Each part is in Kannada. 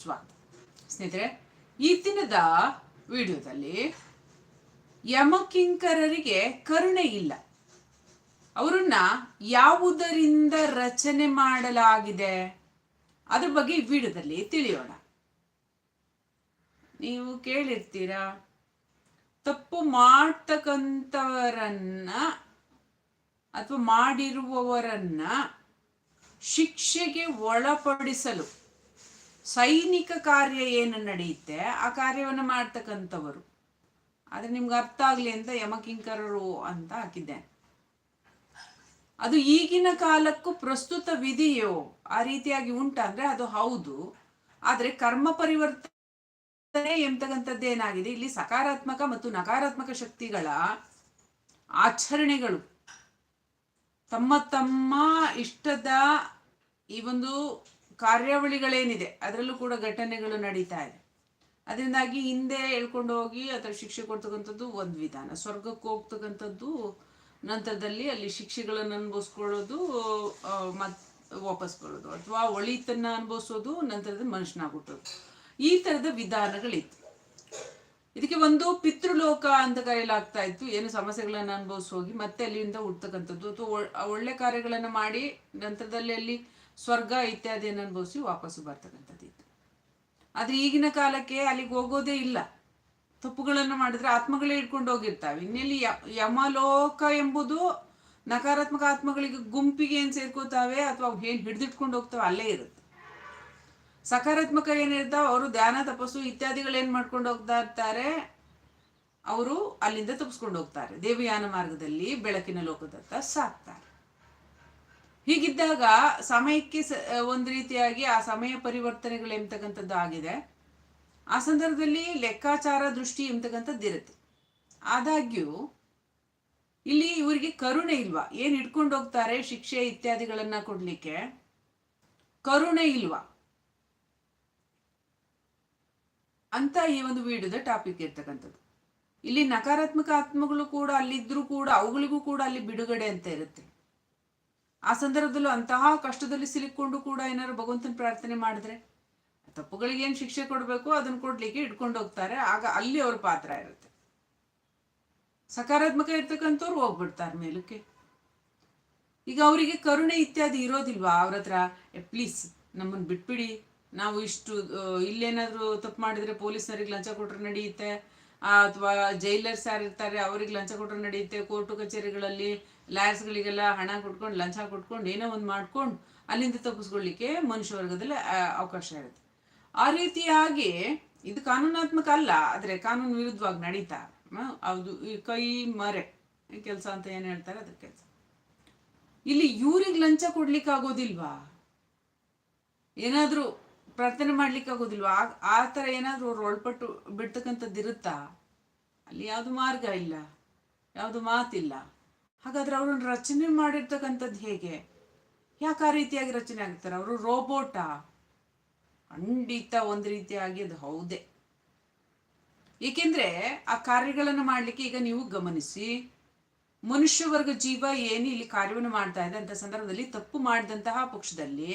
ಸ್ನೇಹಿತರೆ, ಈ ದಿನದ ವಿಡಿಯೋದಲ್ಲಿ ಯಮಕಿಂಕರರಿಗೆ ಕರುಣೆ ಇಲ್ಲ. ಅವರನ್ನ ಯಾವುದರಿಂದ ರಚನೆ ಮಾಡಲಾಗಿದೆ? ಅದ್ರ ಬಗ್ಗೆ ವಿಡಿಯೋದಲ್ಲಿ ತಿಳಿಯೋಣ. ನೀವು ಕೇಳಿರ್ತೀರಾ? ತಪ್ಪು ಮಾಡ್ತಕ್ಕಂಥವರನ್ನ ಅಥವಾ ಮಾಡಿರುವವರನ್ನ ಶಿಕ್ಷೆಗೆ ಒಳಪಡಿಸಲು ಸೈನಿಕ ಕಾರ್ಯ ಏನು ನಡೆಯುತ್ತೆ, ಆ ಕಾರ್ಯವನ್ನು ಮಾಡ್ತಕ್ಕಂಥವರು. ಆದರೆ ನಿಮ್ಗೆ ಅರ್ಥ ಆಗಲಿ ಅಂತ ಯಮಕಿಂಕರರು ಅಂತ ಹಾಕಿದ್ದೆ ಅದು ಈಗಿನ ಕಾಲಕ್ಕೂ ಪ್ರಸ್ತುತ ವಿಧಿಯೋ, ಆ ರೀತಿಯಾಗಿ ಉಂಟಾ ಅದು ಹೌದು. ಆದರೆ ಕರ್ಮ ಪರಿವರ್ತನೆ ಎಂಬತಕ್ಕಂಥದ್ದೇನಾಗಿದೆ ಇಲ್ಲಿ ಸಕಾರಾತ್ಮಕ ಮತ್ತು ನಕಾರಾತ್ಮಕ ಶಕ್ತಿಗಳ ಆಚರಣೆಗಳು. ತಮ್ಮ ತಮ್ಮ ಇಷ್ಟದ ಈ ಒಂದು ಕಾರ್ಯಾವಳಿಗಳೇನಿದೆ, ಅದರಲ್ಲೂ ಕೂಡ ಘಟನೆಗಳು ನಡೀತಾ ಇದೆ. ಅದರಿಂದಾಗಿ ಹಿಂದೆ ಹೇಳ್ಕೊಂಡು ಹೋಗಿ ಅಥವಾ ಶಿಕ್ಷೆ ಕೊಡ್ತಕ್ಕಂಥದ್ದು ಒಂದು ವಿಧಾನ. ಸ್ವರ್ಗಕ್ಕೆ ಹೋಗ್ತಕ್ಕಂಥದ್ದು ನಂತರದಲ್ಲಿ ಅಲ್ಲಿ ಶಿಕ್ಷೆಗಳನ್ನು ಅನುಭವಿಸ್ಕೊಳ್ಳೋದು ಮತ್ ವಾಪಸ್ ಬರೋದು ಅಥವಾ ಒಳಿತನ್ನ ಅನುಭವಿಸೋದು ನಂತರದ ಮನುಷ್ಯನಾಗ್ಬಿಟ್ಟೋದು ಈ ಥರದ ವಿಧಾನಗಳಿತ್ತು. ಇದಕ್ಕೆ ಒಂದು ಪಿತೃಲೋಕ ಅಂತ ಕರೆಯಲಾಗ್ತಾ ಇತ್ತು. ಏನು ಸಮಸ್ಯೆಗಳನ್ನು ಅನುಭವಿಸೋಗಿ ಮತ್ತೆ ಅಲ್ಲಿಂದ ಹುಡ್ತಕ್ಕಂಥದ್ದು ಅಥವಾ ಒಳ್ಳೆ ಕಾರ್ಯಗಳನ್ನು ಮಾಡಿ ನಂತರದಲ್ಲಿ ಅಲ್ಲಿ ಸ್ವರ್ಗ ಇತ್ಯಾದಿಯನ್ನು ಅನುಭವಿಸಿ ವಾಪಸ್ಸು ಬರ್ತಕ್ಕಂಥದ್ದು ಆದರೆ ಈಗಿನ ಕಾಲಕ್ಕೆ ಅಲ್ಲಿಗೆ ಹೋಗೋದೇ ಇಲ್ಲ. ತಪ್ಪುಗಳನ್ನು ಮಾಡಿದ್ರೆ ಆತ್ಮಗಳೇ ಇಟ್ಕೊಂಡು ಹೋಗಿರ್ತಾವೆ. ಇನ್ನೆಲ್ಲಿ ಯಮಲೋಕ ಎಂಬುದು ನಕಾರಾತ್ಮಕ ಆತ್ಮಗಳಿಗೆ ಗುಂಪಿಗೆ ಏನು ಸೇರ್ಕೋತಾವೆ ಅಥವಾ ಏನು ಹಿಡಿದಿಟ್ಕೊಂಡು ಹೋಗ್ತಾವೆ ಅಲ್ಲೇ ಇರುತ್ತೆ. ಸಕಾರಾತ್ಮಕ ಏನಿರ್ತಾವ ಅವರು ಧ್ಯಾನ, ತಪಸ್ಸು ಇತ್ಯಾದಿಗಳೇನು ಮಾಡ್ಕೊಂಡು ಹೋಗ್ತಾ ಇರ್ತಾರೆ? ಅವರು ಅಲ್ಲಿಂದ ತಪ್ಪಿಸ್ಕೊಂಡು ಹೋಗ್ತಾರೆ. ದೇವಯಾನ ಮಾರ್ಗದಲ್ಲಿ ಬೆಳಕಿನ ಲೋಕದತ್ತ ಸಾಕ್ತಾರೆ. ಹೀಗಿದ್ದಾಗ ಸಮಯಕ್ಕೆ ಒಂದು ರೀತಿಯಾಗಿ ಆ ಸಮಯ ಪರಿವರ್ತನೆಗಳು ಎಂಬತಕ್ಕಂಥದ್ದು ಆಗಿದೆ. ಆ ಸಂದರ್ಭದಲ್ಲಿ ಲೆಕ್ಕಾಚಾರ ದೃಷ್ಟಿ ಎಂಬತಕ್ಕಂಥದ್ದು ಇರುತ್ತೆ. ಆದಾಗ್ಯೂ, ಇಲ್ಲಿ ಇವರಿಗೆ ಕರುಣೆ ಇಲ್ವಾ? ಏನು ಇಟ್ಕೊಂಡು ಹೋಗ್ತಾರೆ ಶಿಕ್ಷೆ ಇತ್ಯಾದಿಗಳನ್ನ ಕೊಡ್ಲಿಕ್ಕೆ? ಕರುಣೆ ಇಲ್ವಾ? ಅಂತ ಈ ಒಂದು ವಿಡಿಯೋದ ಟಾಪಿಕ್ ಇರ್ತಕ್ಕಂಥದ್ದು. ಇಲ್ಲಿ ನಕಾರಾತ್ಮಕ ಆತ್ಮಗಳು ಕೂಡ ಅಲ್ಲಿದ್ರು ಕೂಡ, ಅವುಗಳಿಗೂ ಕೂಡ ಅಲ್ಲಿ ಬಿಡುಗಡೆ ಅಂತ ಇರುತ್ತೆ. ಆ ಸಂದರ್ಭದಲ್ಲೂ ಅಂತಹ ಕಷ್ಟದಲ್ಲಿ ಸಿಲುಕೊಂಡು ಕೂಡ ಏನಾದ್ರು ಭಗವಂತನ ಪ್ರಾರ್ಥನೆ ಮಾಡಿದ್ರೆ ತಪ್ಪುಗಳಿಗೆ ಏನು ಶಿಕ್ಷೆ ಕೊಡಬೇಕು, ಅದನ್ನ ಕೊಡ್ಲಿಕ್ಕೆ ಇಟ್ಕೊಂಡು ಹೋಗ್ತಾರೆ. ಆಗ ಅಲ್ಲಿ ಅವ್ರ ಪಾತ್ರ ಇರುತ್ತೆ. ಸಕಾರಾತ್ಮಕ ಇರ್ತಕ್ಕಂಥವ್ರು ಹೋಗ್ಬಿಡ್ತಾರೆ ಮೇಲಕ್ಕೆ. ಈಗ ಅವರಿಗೆ ಕರುಣೆ ಇತ್ಯಾದಿ ಇರೋದಿಲ್ವಾ? ಅವ್ರ ಹತ್ರ ಪ್ಲೀಸ್ ನಮ್ಮನ್ನು ಬಿಟ್ಬಿಡಿ. ನಾವು ಇಷ್ಟು ಇಲ್ಲೇನಾದರೂ ತಪ್ಪು ಮಾಡಿದ್ರೆ ಪೊಲೀಸ್ನವ್ರಿಗೆ ಲಂಚ ಕೊಟ್ರೆ ನಡೆಯುತ್ತೆ. ಅಥವಾ ಜೈಲರ್ಸ್ ಯಾರು ಇರ್ತಾರೆ, ಅವ್ರಿಗೆ ಲಂಚ ಕೊಟ್ಟರೆ ನಡೆಯುತ್ತೆ ಕೋರ್ಟು ಕಚೇರಿಗಳಲ್ಲಿ ಲಾಯರ್ಸ್ಗಳಿಗೆಲ್ಲ ಹಣ ಕೊಟ್ಕೊಂಡು, ಲಂಚ ಕೊಟ್ಕೊಂಡು, ಏನೋ ಒಂದು ಮಾಡ್ಕೊಂಡು ಅಲ್ಲಿಂದ ತಪ್ಪಿಸ್ಕೊಳ್ಳಿಕ್ಕೆ ಮನುಷ್ಯ ವರ್ಗದಲ್ಲಿ ಅವಕಾಶ ಇರುತ್ತೆ. ಆ ರೀತಿಯಾಗಿ ಇದು ಕಾನೂನಾತ್ಮಕ ಅಲ್ಲ, ಆದರೆ ಕಾನೂನು ವಿರುದ್ಧವಾಗಿ ನಡೀತಾ. ಅದು ಕೈ ಮರೆ ಕೆಲಸ ಅಂತ ಏನು ಹೇಳ್ತಾರೆ ಅದ್ರ ಕೆಲಸ. ಇಲ್ಲಿ ಇವ್ರಿಗೆ ಲಂಚ ಕೊಡ್ಲಿಕ್ಕೆ ಆಗೋದಿಲ್ವಾ ಏನಾದರೂ ಪ್ರಾರ್ಥನೆ ಮಾಡ್ಲಿಕ್ಕೆ ಆಗೋದಿಲ್ವಾ? ಆ ಥರ ಏನಾದರೂ ಅವ್ರು ಒಳಪಟ್ಟು ಬಿಡ್ತಕ್ಕಂಥದ್ದು ಇರುತ್ತಾ? ಅಲ್ಲಿ ಯಾವುದು ಮಾರ್ಗ ಇಲ್ಲ, ಯಾವುದು ಮಾತಿಲ್ಲ. ಹಾಗಾದ್ರೆ ಅವ್ರನ್ನ ರಚನೆ ಮಾಡಿರ್ತಕ್ಕಂಥದ್ದು ಹೇಗೆ? ಯಾಕೆ ಆ ರೀತಿಯಾಗಿ ರಚನೆ ಆಗ್ತಾರೆ? ಅವರು ರೋಬೋಟಾ? ಖಂಡಿತ ಒಂದು ರೀತಿಯಾಗಿ ಅದು ಹೌದೇ. ಏಕೆಂದ್ರೆ ಆ ಕಾರ್ಯಗಳನ್ನು ಮಾಡಲಿಕ್ಕೆ ಈಗ ನೀವು ಗಮನಿಸಿ ಮನುಷ್ಯ ವರ್ಗ ಜೀವ ಏನು ಇಲ್ಲಿ ಕಾರ್ಯವನ್ನು ಮಾಡ್ತಾ ಇದೆ ಅಂತ ಸಂದರ್ಭದಲ್ಲಿ ತಪ್ಪು ಮಾಡಿದಂತಹ ಪಕ್ಷದಲ್ಲಿ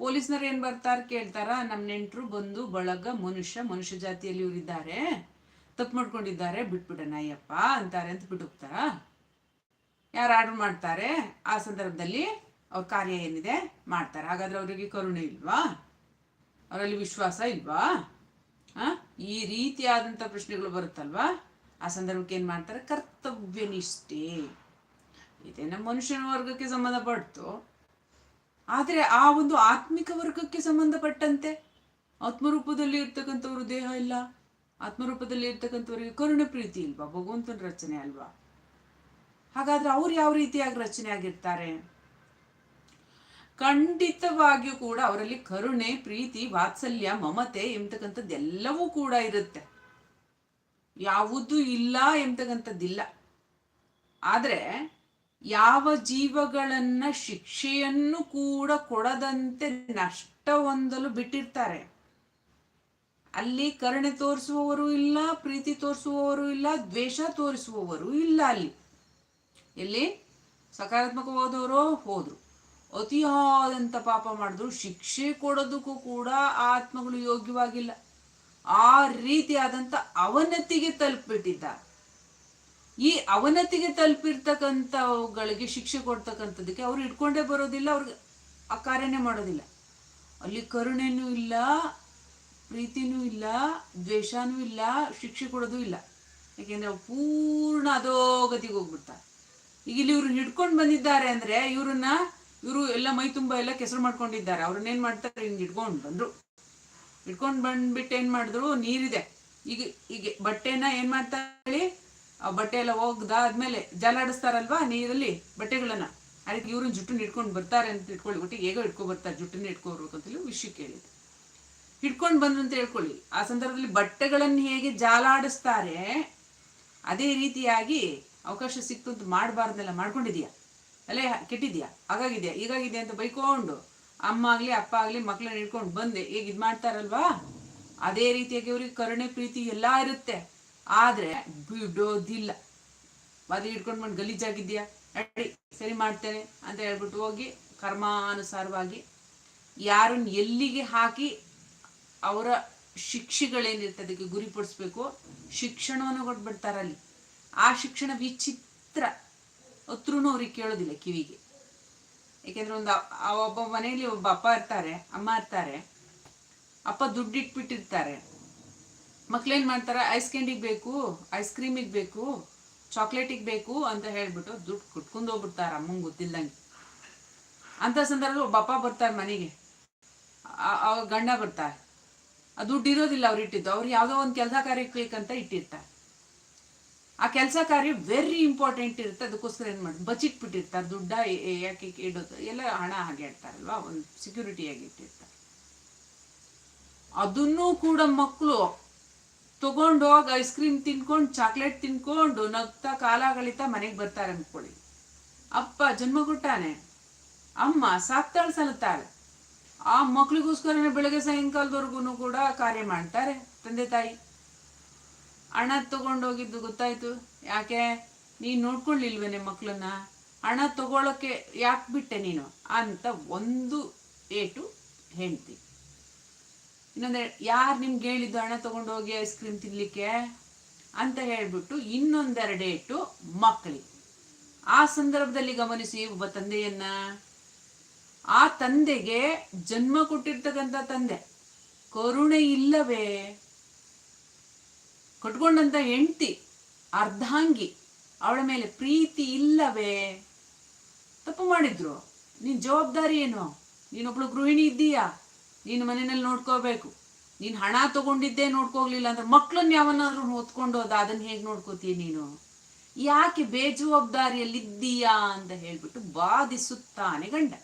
ಪೊಲೀಸ್ನರು ಏನು ಬರ್ತಾರ ಕೇಳ್ತಾರ ನಮ್ಮ ನೆಂಟರು ಬಂದು ಬಳಗ ಮನುಷ್ಯ ಮನುಷ್ಯ ಜಾತಿಯಲ್ಲಿ ಇವರಿದ್ದಾರೆ. ತಪ್ಪು ಮಾಡ್ಕೊಂಡಿದ್ದಾರೆ, ಬಿಟ್ಬಿಡೋಣ ಅಯ್ಯಪ್ಪ ಅಂತಾರೆ ಅಂತ ಬಿಟ್ಟು ಯಾರು ಆರ್ಡರ್ ಮಾಡ್ತಾರೆ, ಆ ಸಂದರ್ಭದಲ್ಲಿ ಅವ್ರ ಕಾರ್ಯ ಏನಿದೆ ಮಾಡ್ತಾರೆ. ಹಾಗಾದ್ರೆ ಅವರಿಗೆ ಕರುಣೆ ಇಲ್ವಾ? ಅವರಲ್ಲಿ ವಿಶ್ವಾಸ ಇಲ್ವಾ? ಈ ರೀತಿಯಾದಂಥ ಪ್ರಶ್ನೆಗಳು ಬರುತ್ತಲ್ವಾ? ಆ ಸಂದರ್ಭಕ್ಕೆ ಏನು ಮಾಡ್ತಾರೆ? ಕರ್ತವ್ಯ ನಿಷ್ಠೆ ನಮ್ಮ ಮನುಷ್ಯನ ವರ್ಗಕ್ಕೆ ಸಂಬಂಧಪಡ್ತು ಆದರೆ ಆ ಒಂದು ಆತ್ಮಿಕ ವರ್ಗಕ್ಕೆ ಸಂಬಂಧಪಟ್ಟಂತೆ ಆತ್ಮರೂಪದಲ್ಲಿ ಇರ್ತಕ್ಕಂಥವ್ರು ದೇಹ ಇಲ್ಲ, ಆತ್ಮರೂಪದಲ್ಲಿ ಇರ್ತಕ್ಕಂಥವ್ರಿಗೆ ಕರುಣ ಪ್ರೀತಿ ಇಲ್ವಾ? ಭಗವಂತನ ರಚನೆ ಅಲ್ವಾ? ಹಾಗಾದ್ರೆ ಅವ್ರು ಯಾವ ರೀತಿಯಾಗಿ ರಚನೆ ಆಗಿರ್ತಾರೆ? ಖಂಡಿತವಾಗಿಯೂ ಕೂಡ ಅವರಲ್ಲಿ ಕರುಣೆ, ಪ್ರೀತಿ, ವಾತ್ಸಲ್ಯ, ಮಮತೆ ಎಂಬತಕ್ಕಂಥದ್ದೆಲ್ಲವೂ ಕೂಡ ಇರುತ್ತೆ. ಯಾವುದು ಇಲ್ಲ ಎಂಬತಕ್ಕಂಥದ್ದಿಲ್ಲ. ಆದರೆ ಯಾವ ಜೀವಗಳನ್ನ ಶಿಕ್ಷೆಯನ್ನು ಕೂಡ ಕೊಡದಂತೆ ನಷ್ಟ ಹೊಂದಲು ಬಿಟ್ಟಿರ್ತಾರೆ. ಅಲ್ಲಿ ಕರುಣೆ ತೋರಿಸುವವರು ಇಲ್ಲ, ಪ್ರೀತಿ ತೋರಿಸುವವರು ಇಲ್ಲ, ದ್ವೇಷ ತೋರಿಸುವವರು ಇಲ್ಲ ಅಲ್ಲಿ. ಎಲ್ಲಿ? ಸಕಾರಾತ್ಮಕವಾದವರು ಹೋದ್ರು. ಅತಿಯಾದಂಥ ಪಾಪ ಮಾಡಿದ್ರು. ಶಿಕ್ಷೆ ಕೊಡೋದಕ್ಕೂ ಕೂಡ ಆತ್ಮಗಳು ಯೋಗ್ಯವಾಗಿಲ್ಲ. ಆ ರೀತಿಯಾದಂಥ ಅವನತಿಗೆ ತಲುಪಿಬಿಟ್ಟಿದ್ದಾರೆ. ಈ ಅವನತಿಗೆ ತಲುಪಿರ್ತಕ್ಕಂಥವುಗಳಿಗೆ ಶಿಕ್ಷೆ ಕೊಡ್ತಕ್ಕಂಥದ್ದಕ್ಕೆ ಅವ್ರು ಇಟ್ಕೊಂಡೇ ಬರೋದಿಲ್ಲ, ಅವ್ರಿಗೆ ಆ ಕಾರ್ಯನೇ ಮಾಡೋದಿಲ್ಲ. ಅಲ್ಲಿ ಕರುಣೆನೂ ಇಲ್ಲ, ಪ್ರೀತಿನೂ ಇಲ್ಲ, ದ್ವೇಷನೂ ಇಲ್ಲ, ಶಿಕ್ಷೆ ಕೊಡೋದು ಇಲ್ಲ. ಯಾಕೆಂದ್ರೆ ಪೂರ್ಣ ಅಧೋಗತಿಗೆ ಹೋಗ್ಬಿಡ್ತಾರೆ. ಈಗ ಇಲ್ಲಿ ಇವ್ರನ್ನ ಹಿಡ್ಕೊಂಡು ಬಂದಿದ್ದಾರೆ ಅಂದ್ರೆ ಇವ್ರನ್ನ ಇವರು ಎಲ್ಲ ಮೈ ತುಂಬ ಎಲ್ಲ ಕೆಸರು ಮಾಡ್ಕೊಂಡಿದ್ದಾರೆ. ಅವ್ರನ್ನ ಏನ್ ಮಾಡ್ತಾರೆ? ಹಿಂಗೆ ಹಿಡ್ಕೊಂಡು ಬಂದ್ರು. ಹಿಡ್ಕೊಂಡು ಬಂದ್ಬಿಟ್ಟು ಏನ್ ಮಾಡಿದ್ರು? ನೀರಿದೆ. ಈಗ ಈಗ ಬಟ್ಟೆನ ಏನ್ ಮಾಡ್ತಾರೆ ಹೇಳಿ? ಆ ಬಟ್ಟೆ ಎಲ್ಲ ಹೋಗ್ದಾದ್ಮೇಲೆ ಜಲಾಡಿಸ್ತಾರಲ್ವಾ ನೀರಲ್ಲಿ ಬಟ್ಟೆಗಳನ್ನ. ಅದಕ್ಕೆ ಇವ್ರನ್ನ ಜುಟ್ಟನ್ನ ಇಟ್ಕೊಂಡು ಬರ್ತಾರೆ ಅಂತ ಇಟ್ಕೊಳ್ಳಿ ಒಟ್ಟಿಗೆ ಹೇಗೋ ಇಟ್ಕೊ ಬರ್ತಾರೆ, ಜುಟ್ಟನ್ನ ಇಟ್ಕೋಬೇಕು ಅಂತ ಹೇಳಿ ವಿಷಯ ಕೇಳಿದ್ರು ಇಟ್ಕೊಂಡು ಬಂದ್ರು ಅಂತ ಹೇಳ್ಕೊಳ್ಳಿ. ಆ ಸಂದರ್ಭದಲ್ಲಿ ಬಟ್ಟೆಗಳನ್ನು ಹೇಗೆ ಜಾಲಾಡಿಸ್ತಾರೆ ಅದೇ ರೀತಿಯಾಗಿ ಅವಕಾಶ ಸಿಕ್ತು ಅಂತ ಮಾಡಬಾರ್ದೆಲ್ಲ ಮಾಡ್ಕೊಂಡಿದ್ಯಾ ಅಲ್ಲೇ ಕೆಟ್ಟಿದ್ಯಾ ಹಾಗಾಗಿದ್ಯಾ? ಹೀಗಾಗಿದ್ಯಾ ಅಂತ ಬೈಕೊಂಡು ಅಮ್ಮ ಆಗಲಿ, ಅಪ್ಪ ಆಗಲಿ ಮಕ್ಕಳನ್ನ ಇಟ್ಕೊಂಡು ಬಂದೆ. ಈಗ ಇದು ಮಾಡ್ತಾರಲ್ವಾ? ಅದೇ ರೀತಿಯಾಗಿ ಅವ್ರಿಗೆ ಕರುಣೆ, ಪ್ರೀತಿ ಎಲ್ಲ ಇರುತ್ತೆ. ಆದ್ರೆ ಬಿಡೋದಿಲ್ಲ. ಮದುವೆ ಹಿಡ್ಕೊಂಡು ಬಂದು ಗಲೀಜಾಗಿದ್ಯಾ ನಡಿ, ಸರಿ ಮಾಡ್ತೇನೆ ಅಂತ ಹೇಳ್ಬಿಟ್ಟು ಹೋಗಿ ಕರ್ಮಾನುಸಾರವಾಗಿ ಯಾರನ್ನ ಎಲ್ಲಿಗೆ ಹಾಕಿ ಅವರ ಶಿಕ್ಷೆಗಳೇನಿರ್ತದೆ ಅದಕ್ಕೆ ಗುರಿಪಡಿಸ್ಬೇಕು ಶಿಕ್ಷಣವನ್ನು ಕೊಟ್ಬಿಡ್ತಾರೆ ಅಲ್ಲಿ. ಆ ಶಿಕ್ಷಣ ವಿಚಿತ್ರ. ಹತ್ರೂ ಅವ್ರಿಗೆ ಕೇಳೋದಿಲ್ಲ ಕಿವಿಗೆ. ಯಾಕೆಂದ್ರೆ ಒಂದು ಆ ಒಬ್ಬ ಮನೆಯಲ್ಲಿ ಒಬ್ಬ ಅಪ್ಪ ಇರ್ತಾರೆ, ಅಮ್ಮ ಇರ್ತಾರೆ, ಅಪ್ಪ ದುಡ್ಡು ಇಟ್ಬಿಟ್ಟಿರ್ತಾರೆ ಮಕ್ಳೇನ್ ಮಾಡ್ತಾರೆ? ಐಸ್ ಕ್ಯಾಂಡಿಗೆ ಬೇಕು ಐಸ್ ಕ್ರೀಮಿಗೆ ಬೇಕು ಚಾಕ್ಲೇಟಿಗೆ ಬೇಕು ಅಂತ ಹೇಳ್ಬಿಟ್ಟು ದುಡ್ಡು ಕುಟ್ಕೊಂಡು ಹೋಗ್ಬಿಡ್ತಾರೆ ಅಮ್ಮಂಗೆ ಗೊತ್ತಿಲ್ಲಂಗೆ ಅಂತ ಸಂದರ್ಭದಲ್ಲಿ ಒಬ್ಬ ಅಪ್ಪ ಬರ್ತಾರೆ ಮನೆಗೆ. ಅವ್ರ ಗಂಡ ಬರ್ತಾರೆ. ಆ ದುಡ್ಡು ಇರೋದಿಲ್ಲ ಅವ್ರು ಇಟ್ಟಿದ್ದು. ಅವ್ರು ಯಾವುದೋ ಒಂದು ಕೆಲಸ ಕಾರ್ಯಕ್ಕೆ ಬೇಕಂತ ಇಟ್ಟಿರ್ತಾರೆ. ಆ ಕೆಲಸ ಕಾರ್ಯ ವೆರಿ ಇಂಪಾರ್ಟೆಂಟ್ ಇರುತ್ತೆ. ಅದಕ್ಕೋಸ್ಕರ ಏನು ಮಾಡಿ ಬಚ್ಚಿಟ್ಬಿಟ್ಟಿರ್ತಾರೆ. ದುಡ್ಡ ಯಾಕೆ ಇಡೋದು? ಎಲ್ಲ ಹಣ ಹಾಗೆ ಇಡ್ತಾರಲ್ವಾ ಒಂದು ಸೆಕ್ಯೂರಿಟಿಯಾಗಿ ಇಟ್ಟಿರ್ತಾರೆ. ಅದನ್ನೂ ಕೂಡ ಮಕ್ಕಳು ತಗೊಂಡೋಗಿ ಐಸ್ ಕ್ರೀಮ್ ತಿನ್ಕೊಂಡು ಚಾಕ್ಲೇಟ್ ತಿನ್ಕೊಂಡು ನಗ್ತಾ ಕಾಲ ಗಳಿತ ಮನೆಗೆ ಬರ್ತಾರೆ ಅನ್ಕೊಳ್ಳಿ ಅಪ್ಪ ಜನ್ಮ ಕೊಟ್ಟಾನೆ ಅಮ್ಮ ಸಾಕ್ತಾಳೆ ಸಲುತ್ತಾಳೆ ಆ ಮಕ್ಳಿಗೋಸ್ಕರನೇ ಬೆಳಗ್ಗೆ ಸಾಯಂಕಾಲದವರೆಗೂ ಕೂಡ ಕಾರ್ಯ ಮಾಡ್ತಾರೆ ತಂದೆ ತಾಯಿ. ಹಣ ತಗೊಂಡೋಗಿದ್ದು ಗೊತ್ತಾಯ್ತು. ಯಾಕೆ? ನೀನು ನೋಡ್ಕೊಳ್ಳಿಲ್ವೇನೆ ಮಕ್ಕಳನ್ನ ಹಣ ತಗೊಳಕ್ಕೆ ಯಾಕೆ ಬಿಟ್ಟೆ ನೀನು? ಅಂತ ಒಂದು ಏಟು ಹೆಂಡ್ತಿ. ಇನ್ನೊಂದು, ಯಾರು ನಿಮ್ಗೆ ಹೇಳಿದ್ದು ಹಣ ಹೋಗಿ ಐಸ್ ಕ್ರೀಮ್ ತಿನ್ನಲಿಕ್ಕೆ ಅಂತ ಹೇಳಿಬಿಟ್ಟು ಇನ್ನೊಂದೆರಡು ಇಟ್ಟು ಮಕ್ಕಳಿಗೆ ಆ ಸಂದರ್ಭದಲ್ಲಿ ಗಮನಿಸಿ, ಒಬ್ಬ ತಂದೆಯನ್ನ. ಆ ತಂದೆಗೆ ಜನ್ಮ ಕೊಟ್ಟಿರ್ತಕ್ಕಂಥ ತಂದೆ. ಕರುಣೆ ಇಲ್ಲವೇ? ಕೊಟ್ಕೊಂಡಂತ ಹೆಂಡತಿ, ಅರ್ಧಾಂಗಿ, ಅವಳ ಮೇಲೆ ಪ್ರೀತಿ ಇಲ್ಲವೇ? ತಪ್ಪು ಮಾಡಿದ್ರು. ನಿನ್ನ ಜವಾಬ್ದಾರಿ ಏನು? ನೀನೊಬ್ಳು ಗೃಹಿಣಿ ಇದ್ದೀಯಾ? ನೀನು ಮನೆಯಲ್ಲಿ ನೋಡ್ಕೋಬೇಕು. ನೀನು ಹಣ ತಗೊಂಡಿದ್ದೇ ನೋಡ್ಕೋಗ್ಲಿಲ್ಲ ಅಂದ್ರೆ ಮಕ್ಕಳನ್ನ ಯಾವನ್ನಾದ್ರೂ ಹೊತ್ಕೊಂಡು ಹೋದ ಅದನ್ನ ಹೇಗೆ ನೋಡ್ಕೋತೀಯ ನೀನು? ಯಾಕೆ ಬೇಜವಾಬ್ದಾರಿಯಲ್ಲಿದ್ದೀಯಾ ಅಂತ ಹೇಳ್ಬಿಟ್ಟು ಬಾಧಿಸುತ್ತಾನೆ ಗಂಡ.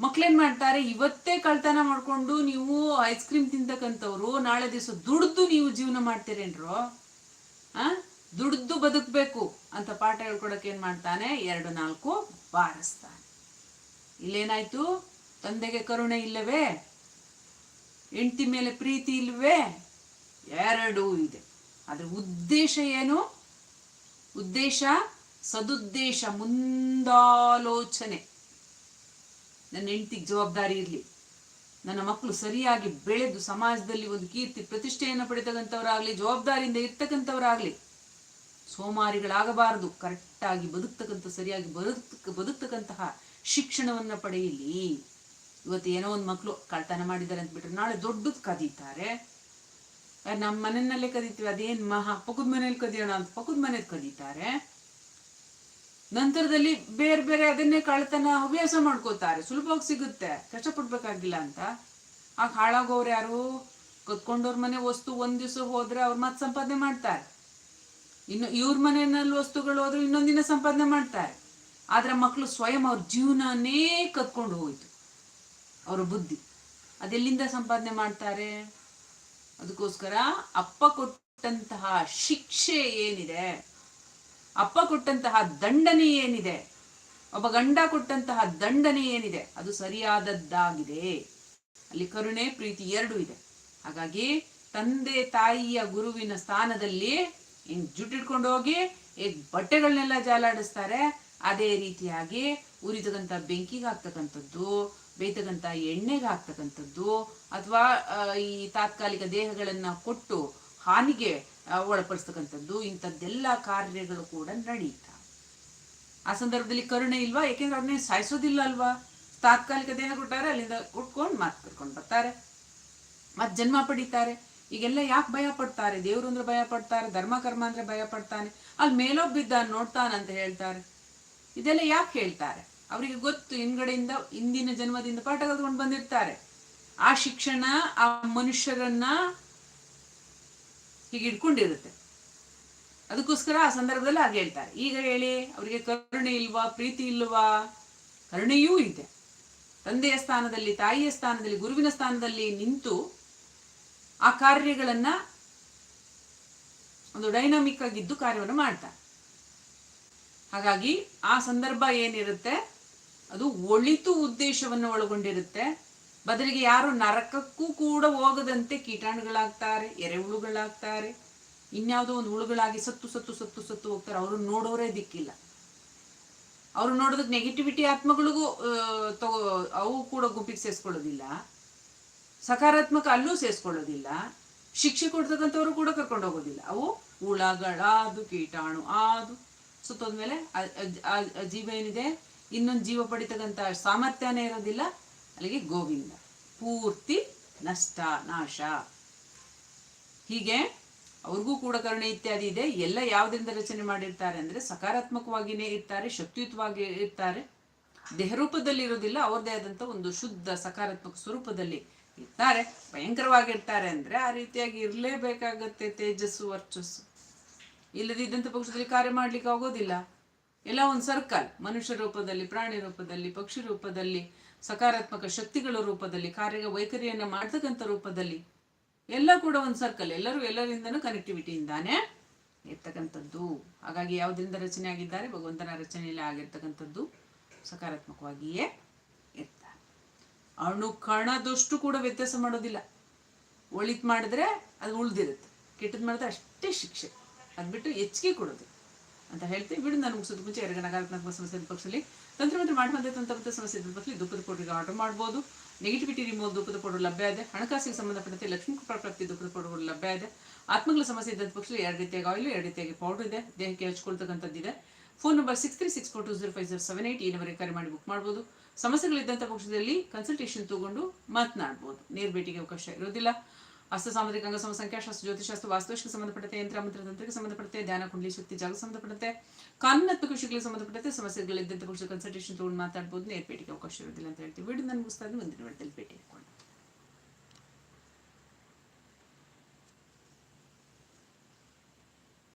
ಮಕ್ಳೇನ್ ಮಾಡ್ತಾರೆ? ಇವತ್ತೇ ಕಳ್ತನ ಮಾಡ್ಕೊಂಡು ನೀವು ಐಸ್ ಕ್ರೀಮ್ ತಿಂತಕ್ಕಂಥವ್ರು, ನಾಳೆ ದಿವಸ ದುಡ್ದು ನೀವು ಜೀವನ ಮಾಡ್ತೀರೇನ್ರೋ? ಆ? ದುಡ್ದು ಬದುಕ್ಬೇಕು ಅಂತ ಪಾಠ ಹೇಳ್ಕೊಡಕ್ಕೆ ಏನ್ ಮಾಡ್ತಾನೆ? ಎರಡು ನಾಲ್ಕು ಬಾರಿಸ್ತಾನೆ. ಇಲ್ಲೇನಾಯ್ತು? ತಂದೆಗೆ ಕರುಣೆ ಇಲ್ಲವೇ? ಹೆಂಡತಿ ಮೇಲೆ ಪ್ರೀತಿ ಇಲ್ಲವೇ? ಎರಡೂ ಇದೆ. ಅದ್ರ ಉದ್ದೇಶ ಏನು? ಉದ್ದೇಶ, ಸದುದ್ದೇಶ, ಮುಂದಾಲೋಚನೆ. ನನ್ನ ಹೆಂಡತಿಗೆ ಜವಾಬ್ದಾರಿ ಇರಲಿ. ನನ್ನ ಮಕ್ಕಳು ಸರಿಯಾಗಿ ಬೆಳೆದು ಸಮಾಜದಲ್ಲಿ ಒಂದು ಕೀರ್ತಿ, ಪ್ರತಿಷ್ಠೆಯನ್ನು ಪಡೆತಕ್ಕಂಥವರಾಗಲಿ, ಜವಾಬ್ದಾರಿಯಿಂದ ಇರ್ತಕ್ಕಂಥವರಾಗಲಿ, ಸೋಮಾರಿಗಳಾಗಬಾರದು. ಕರೆಕ್ಟಾಗಿ ಬದುಕ್ತಕ್ಕಂಥ, ಸರಿಯಾಗಿ ಬದುಕ್, ಬದುಕ್ತಕ್ಕಂತಹ ಶಿಕ್ಷಣವನ್ನು ಪಡೆಯಲಿ. ಇವತ್ತು ಏನೋ ಒಂದು ಮಕ್ಕಳು ಕಳ್ತನ ಮಾಡಿದ್ದಾರೆ ಅಂತ ಬಿಟ್ರೆ ನಾಳೆ ದೊಡ್ಡದು ಕದೀತಾರೆ. ನಮ್ಮ ಮನೆಯಲ್ಲೇ ಕದೀತೀವಿ, ಅದೇನು ಮಹಾ, ಪಕ್ಕದ ಮನೇಲಿ ಕದಿಯೋಣ ಅಂತ ಪಕ್ಕದ ಮನೇಲಿ ಕದೀತಾರೆ. ನಂತರದಲ್ಲಿ ಬೇರೆ ಬೇರೆ ಅದನ್ನೇ ಕಳ್ತನ ಹವ್ಯಾಸ ಮಾಡ್ಕೋತಾರೆ. ಸುಲಭವಾಗಿ ಸಿಗುತ್ತೆ, ಕಷ್ಟಪಡ್ಬೇಕಾಗಿಲ್ಲ ಅಂತ. ಆಗ ಹಾಳಾಗೋರು ಯಾರು? ಕತ್ಕೊಂಡವ್ರ ಮನೆ ವಸ್ತು ಒಂದ್ ದಿವಸ ಹೋದ್ರೆ ಅವ್ರು ಮತ್ತೆ ಸಂಪಾದನೆ ಮಾಡ್ತಾರೆ. ಇನ್ನು ಇವ್ರ ಮನೆಯಲ್ಲಿ ವಸ್ತುಗಳು ಹೋದ್ರೆ ಇನ್ನೊಂದಿನ ಸಂಪಾದನೆ ಮಾಡ್ತಾರೆ. ಆದ್ರೆ ಮಕ್ಕಳು ಸ್ವಯಂ ಅವ್ರ ಜೀವನನೇ ಕತ್ಕೊಂಡು ಹೋಯ್ತು. ಅವರ ಬುದ್ಧಿ. ಅದೆಲ್ಲಿಂದ ಸಂಪಾದನೆ ಮಾಡ್ತಾರೆ? ಅದಕ್ಕೋಸ್ಕರ ಅಪ್ಪ ಕೊಟ್ಟಂತಹ ಶಿಕ್ಷೆ ಏನಿದೆ? ಅಪ್ಪ ಕೊಟ್ಟಂತಹ ದಂಡನೆ ಏನಿದೆ? ಒಬ್ಬ ಗಂಡ ಕೊಟ್ಟಂತಹ ದಂಡನೆ ಏನಿದೆ? ಅದು ಸರಿಯಾದದ್ದಾಗಿದೆ. ಅಲ್ಲಿ ಕರುಣೆ, ಪ್ರೀತಿ ಎರಡೂ ಇದೆ. ಹಾಗಾಗಿ ತಂದೆ, ತಾಯಿಯ ಗುರುವಿನ ಸ್ಥಾನದಲ್ಲಿ ಹಿಂಗ್ ಜುಟ್ಟಿಟ್ಕೊಂಡು ಹೋಗಿ ಈಗ ಬಟ್ಟೆಗಳನ್ನೆಲ್ಲ ಜಾಲಾಡಿಸ್ತಾರೆ. ಅದೇ ರೀತಿಯಾಗಿ ಉರಿತಕ್ಕಂಥ ಬೆಂಕಿಗೆ ಹಾಕ್ತಕ್ಕಂಥದ್ದು. ಬೇಯ್ತಕ್ಕಂಥ ಎಣ್ಣೆಗೆ ಹಾಕ್ತಕ್ಕಂಥದ್ದು ಅಥವಾ ಈ ತಾತ್ಕಾಲಿಕ ದೇಹಗಳನ್ನು ಕೊಟ್ಟು ಹಾನಿಗೆ ಒಳಪಡಿಸ್ತಕ್ಕಂಥದ್ದು, ಇಂಥದ್ದೆಲ್ಲ ಕಾರ್ಯಗಳು ಕೂಡ ನಡೀತಾ. ಆ ಸಂದರ್ಭದಲ್ಲಿ ಕರುಣೆ ಇಲ್ವಾ? ಯಾಕೆಂದ್ರೆ ಅವ್ರನ್ನೇ ಸಾಯಿಸೋದಿಲ್ಲ ಅಲ್ವಾ? ತಾತ್ಕಾಲಿಕ ದೇಹ ಕೊಟ್ಟಾರೆ, ಅಲ್ಲಿಂದ ಉಟ್ಕೊಂಡು ಮಾತು ಕರ್ಕೊಂಡು ಬರ್ತಾರೆ. ಮತ್ ಜನ್ಮ ಪಡಿತಾರೆ. ಈಗೆಲ್ಲ ಯಾಕೆ ಭಯ ಪಡ್ತಾರೆ? ದೇವ್ರು ಅಂದ್ರೆ ಭಯ ಪಡ್ತಾರೆ, ಧರ್ಮ, ಕರ್ಮ ಅಂದ್ರೆ ಭಯ ಪಡ್ತಾನೆ. ಅಲ್ಲಿ ಮೇಲೊಬ್ಬಿದ್ದ ನೋಡ್ತಾನಂತ ಹೇಳ್ತಾರೆ. ಇದೆಲ್ಲ ಯಾಕೆ ಹೇಳ್ತಾರೆ? ಅವರಿಗೆ ಗೊತ್ತು ಹಿಂದ್ಗಡೆಯಿಂದ ಇಂದಿನ ಜನ್ಮದಿಂದ ಪಾಠ ಕಲ್ತ್ಕೊಂಡು ಬಂದಿರ್ತಾರೆ. ಆ ಶಿಕ್ಷಣ ಆ ಮನುಷ್ಯರನ್ನ ಹೀಗೆ ಇಟ್ಕೊಂಡಿರುತ್ತೆ ಅದಕ್ಕೋಸ್ಕರ ಆ ಸಂದರ್ಭದಲ್ಲಿ ಹಾಗೆ ಹೇಳ್ತಾರೆ. ಈಗ ಹೇಳಿ, ಅವರಿಗೆ ಕರುಣೆ ಇಲ್ವಾ, ಪ್ರೀತಿ ಇಲ್ವಾ? ಕರುಣೆಯೂ ಇದೆ. ತಂದೆಯ ಸ್ಥಾನದಲ್ಲಿ, ತಾಯಿಯ ಸ್ಥಾನದಲ್ಲಿ, ಗುರುವಿನ ಸ್ಥಾನದಲ್ಲಿ ನಿಂತು ಆ ಕಾರ್ಯಗಳನ್ನ ಒಂದು ಡೈನಾಮಿಕ್ ಆಗಿದ್ದು ಕಾರ್ಯವನ್ನು ಮಾಡ್ತಾರೆ. ಹಾಗಾಗಿ ಆ ಸಂದರ್ಭ ಏನಿರುತ್ತೆ? ಅದು ಒಳಿತು ಉದ್ದೇಶವನ್ನು ಒಳಗೊಂಡಿರುತ್ತೆ. ಬದಲಿಗೆ ಯಾರು ನರಕಕ್ಕೂ ಕೂಡ ಹೋಗದಂತೆ ಕೀಟಾಣುಗಳಾಗ್ತಾರೆ, ಎರೆಹುಳುಗಳಾಗ್ತಾರೆ, ಇನ್ಯಾವುದೋ ಒಂದು ಹುಳುಗಳಾಗಿ ಸತ್ತು ಸತ್ತು ಸತ್ತು ಸತ್ತು ಹೋಗ್ತಾರೆ. ಅವ್ರನ್ನ ನೋಡೋರೇ ದಿಕ್ಕಿಲ್ಲ ಅವ್ರು ನೋಡೋದಕ್ಕೆ ನೆಗೆಟಿವಿಟಿ ಆತ್ಮಗಳಿಗೂ ತಗೋ, ಅವು ಕೂಡ ಗುಂಪಿಗೆ ಸೇರಿಸ್ಕೊಳ್ಳೋದಿಲ್ಲ. ಸಕಾರಾತ್ಮಕ ಅಲ್ಲೂ ಸೇರಿಸ್ಕೊಳ್ಳೋದಿಲ್ಲ. ಶಿಕ್ಷೆ ಕೊಡ್ತಕ್ಕಂಥವ್ರು ಕೂಡ ಕರ್ಕೊಂಡು ಹೋಗೋದಿಲ್ಲ. ಅವು ಹುಳಗಳಾದು, ಕೀಟಾಣು ಆದು. ಸುತ್ತೋದ್ಮೇಲೆ ಜೀವ ಏನಿದೆ? ಇನ್ನೊಂದು ಜೀವ ಪಡಿತಕ್ಕಂಥ ಸಾಮರ್ಥ್ಯನೇ ಇರೋದಿಲ್ಲ. ಅಲ್ಲಿಗೆ ಗೋವಿಂದ. ಪೂರ್ತಿ ನಷ್ಟ, ನಾಶ. ಹೀಗೆ ಅವ್ರಿಗೂ ಕೂಡ ಕರುಣೆ ಇತ್ಯಾದಿ ಇದೆ. ಎಲ್ಲ ಯಾವುದರಿಂದ ರಚನೆ ಮಾಡಿರ್ತಾರೆ ಅಂದ್ರೆ ಸಕಾರಾತ್ಮಕವಾಗಿಯೇ ಇರ್ತಾರೆ, ಶಕ್ತಿಯುತವಾಗಿ ಇರ್ತಾರೆ. ದೇಹರೂಪದಲ್ಲಿ ಇರೋದಿಲ್ಲ ಅವ್ರದೇ ಆದಂಥ ಒಂದು ಶುದ್ಧ ಸಕಾರಾತ್ಮಕ ಸ್ವರೂಪದಲ್ಲಿ ಇರ್ತಾರೆ. ಭಯಂಕರವಾಗಿರ್ತಾರೆ ಅಂದ್ರೆ ಆ ರೀತಿಯಾಗಿ ಇರಲೇಬೇಕಾಗತ್ತೆ ತೇಜಸ್ಸು ವರ್ಚಸ್ಸು. ಇಲ್ಲದಿದ್ದಂಥ ಪಕ್ಷದಲ್ಲಿ ಕಾರ್ಯ ಮಾಡ್ಲಿಕ್ಕೆ ಆಗೋದಿಲ್ಲ. ಎಲ್ಲ ಒಂದು ಸರ್ಕಲ್, ಮನುಷ್ಯ ರೂಪದಲ್ಲಿ, ಪ್ರಾಣಿ ರೂಪದಲ್ಲಿ, ಪಕ್ಷಿ ರೂಪದಲ್ಲಿ, ಸಕಾರಾತ್ಮಕ ಶಕ್ತಿಗಳ ರೂಪದಲ್ಲಿ ಕಾರ್ಯ ವೈಖರಿಯನ್ನು ಮಾಡ್ತಕ್ಕಂಥ ರೂಪದಲ್ಲಿ ಎಲ್ಲ ಕೂಡ ಒಂದು ಸರ್ಕಲ್. ಎಲ್ಲರೂ ಎಲ್ಲರಿಂದನೂ ಕನೆಕ್ಟಿವಿಟಿಯಿಂದಾನೇ ಇರ್ತಕ್ಕಂಥದ್ದು. ಹಾಗಾಗಿ ಯಾವುದರಿಂದ ರಚನೆ ಆಗಿದ್ದಾರೆ ಭಗವಂತನ ರಚನೆಯಲ್ಲಿ ಆಗಿರ್ತಕ್ಕಂಥದ್ದು ಸಕಾರಾತ್ಮಕವಾಗಿಯೇ ಇರ್ತಾರೆ. ಅಣು ಕಣದಷ್ಟು ಕೂಡ ವ್ಯತ್ಯಾಸ ಮಾಡೋದಿಲ್ಲ. ಒಳಿತ್ ಮಾಡಿದ್ರೆ ಅದು ಉಳ್ದಿರುತ್ತೆ. ಕೆಟ್ಟದ್ ಮಾಡಿದ್ರೆ ಅಷ್ಟೇ ಶಿಕ್ಷೆ. ಅದ್ಬಿಟ್ಟು ಹೆಚ್ಚಿಗೆ ಕೊಡೋದು ಅಂತ ಹೇಳ್ತೀವಿ. ಬಿಡು, ನಾನು ಮುಗಿಸೋದು ಮುಂಚೆ ಎರಡು ನಕಾರಾತ್ಮಕ ಸಮಸ್ಯೆ ಪಕ್ಷದಲ್ಲಿ. ತಂತ್ರ ಮಂತ್ರ ಮಾಡಿ ಬಂದಂಥ ಸಮಸ್ಯೆ ಪಕ್ಷದಲ್ಲಿ ದುಃಖದ ಪೌಡರ್ಗೆ ಆರ್ಡರ್ ಮಾಡ್ಬೋದು. ನೆಗೆಟಿವಿಟಿ ರಿಮೂವ್ ದುಃಖದ ಪೌಡರ್ ಲಭ್ಯ ಇದೆ. ಹಣಕಾಸಿಗೆ ಸಂಬಂಧಪಟ್ಟಂತೆ ಲಕ್ಷ್ಮೀ ಕೃಪಾ ಪ್ರಾಪ್ತಿ ದುಃಖದ ಪೌಡರ್ ಲಭ್ಯ ಇದೆ. ಆತ್ಮಗಳ ಸಮಸ್ಯೆ ಇದ್ದಂಥ ಪಕ್ಷದಲ್ಲಿ ಎರಡು ರೀತಿಯಾಗಿ ಆಯಿಲ್ ಎರಡು ರೀತಿಯಾಗಿ ಪೌಡರ್ ಇದೆ. ದೇಹಕ್ಕೆ ಹಚ್ಕೊಳ್ತಕ್ಕಂಥದ್ದಿದೆ phone number six three six four two zero five zero seven eight ಈ ನಂಬರಿಗೆ ಕರೆ ಮಾಡಿ ಬುಕ್ ಮಾಡ್ಬೋದು. ಸಮಸ್ಯೆಗಳಿದ್ದಂಥ ಪಕ್ಷದಲ್ಲಿ ಕನ್ಸಲ್ಟೇಷನ್ ತಗೊಂಡು ಮಾತನಾಡ್ಬೋದು. ನೇರ್ ಭೇಟಿಗೆ ಅವಕಾಶ ಇರೋದಿಲ್ಲ ಹಸ್ತ ಸಾಮುದ್ರಿಕ ಅಂಗಸಮ ಸಂಖ್ಯಾಶಾಸ್ತ್ರ ಜ್ಯೋತಿಷಾಸ್ತ್ರ ವಾಸ್ತುಶಕ್ಕೆ ಸಂಬಂಧಪಟ್ಟಂತೆ, ಯಂತ್ರ ಮಂತ್ರ ತಂತ್ರಕ್ಕೆ ಸಂಬಂಧಪಟ್ಟಂತೆ, ಧ್ಯಾನ, ಕುಂಡಲಿ, ಶಕ್ತಿ ಜಾಗ ಸಂಬಂಧಪಟ್ಟಂತೆ ಕಾನೂನಾತ್ಮಕ ಕೃಷಿಗಳಿಗೆ ಸಂಬಂಧಪಟ್ಟಂತೆ, ಸಮಸ್ಯೆಗಳಿದ್ದಂತೆ ಪಕ್ಷ ಕನ್ಸಲ್ಟೇಷನ್ ತಗೊಂಡು ಮಾತಾಡ್ಬೋದು ನೇರ್ಪೇಟಿಗೆ ಅವಕಾಶ ಇರೋದಿಲ್ಲ ಅಂತ ಹೇಳ್ತೀವಿ. ವಿಡಿಯೋ ನಾನು ಮುಗಿಸ್ತಾ ಇದ್ದೀನಿ, ಮುಂದಿನ ಹಾಕೋಣ